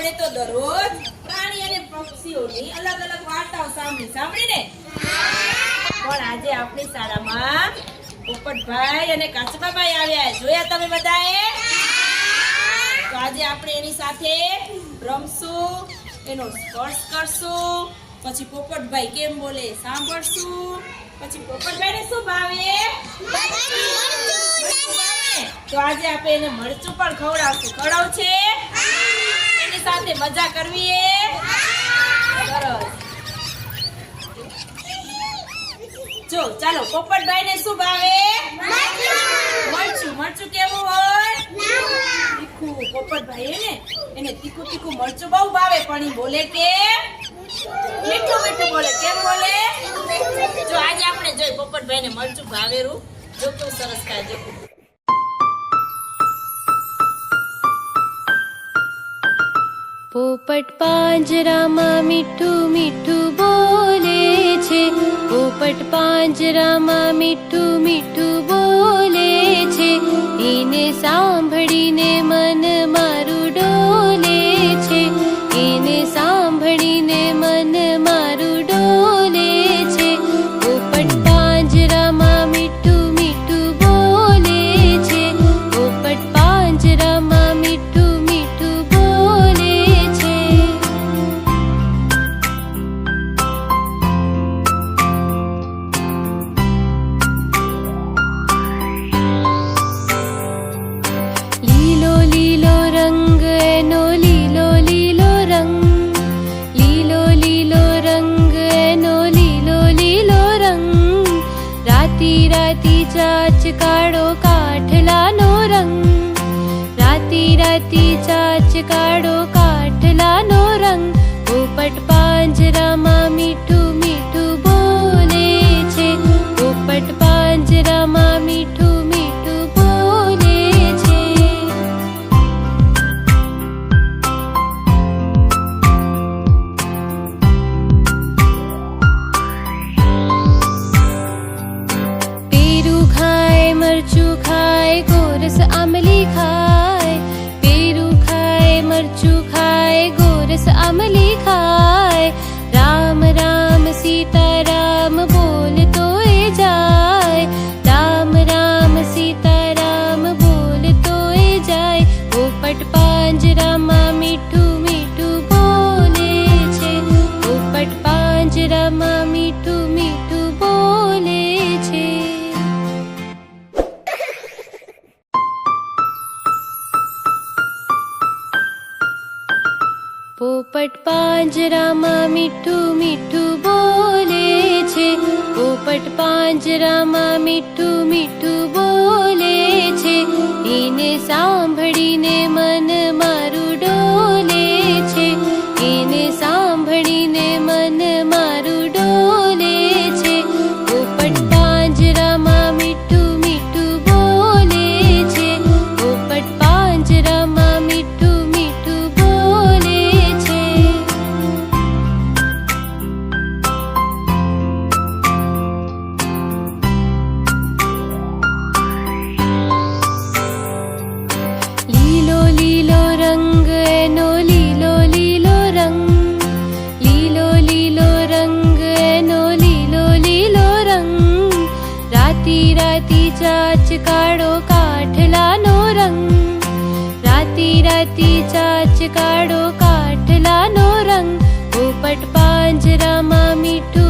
દરરોજ પ્રાણી અને પક્ષીઓની અલગ અલગ વાર્તાઓ સાંભળી સાંભળીને પણ આજે આપણી શાળામાં પોપટભાઈ અને કાચબાભાઈ આવ્યા જોયા તમે બધાએ? તો આજે આપણે એની સાથે રમશું એનો સ્પર્શ કરશું પછી પોપટભાઈ કેમ બોલે સાંભળશું પછી પોપટભાઈને શું ભાવે? તો આજે આપણે એને મરચું પણ ખવડાવશું. ખવડાવ છે? મજા કરવી એ? જો, ચાલો પોપટભાઈ ને શું ભાવે? મરચું. મરચું કેવું હોય? તીખું. પોપટભાઈ ને એને તીખું તીખું મરચું બહુ ભાવે, પણ એ બોલે કે મીઠું મીઠું બોલે. કેમ બોલે? જો, આજે આપણે જોઈ પોપટભાઈ ને મરચું ભાવેરું. જો કેવું સરસ ખાય જો પોપટ પાંજરામાં મીઠું મીઠું બોલે છે. પોપટ પાંજરામાં મીઠું મીઠું બોલે છે. એને સાંભળીને મન चाच काढो काठला नो रंग राती राती चाच काढो काठला नो रंग पोपट पांजरा पाजरामा मिठ મરચું ખાય, ગોરસ આમલી ખાય, પીરું ખાય, મરચું ખાય, ગોરસ આમલી ખાય. રામ રામ સીતા રામ બોલતો એ જાય. રામ રામ સીતા રામ બોલતો એ જાય. પોપટ પાંજરામાં મીઠું મીઠું બોલે છે. પોપટ પાંજરામાં મીઠું મીઠું પોપટ પાંજરામાં મીઠું મીઠું બોલે છે. પોપટ પાંજરામાં મીઠું મીઠું બોલે છે. એને સાંભળીને મન ी चाच काढो काठला नो रंग राती नोरङ्गी काढो काठला नो रंग पोपट पांजरा मा मिठू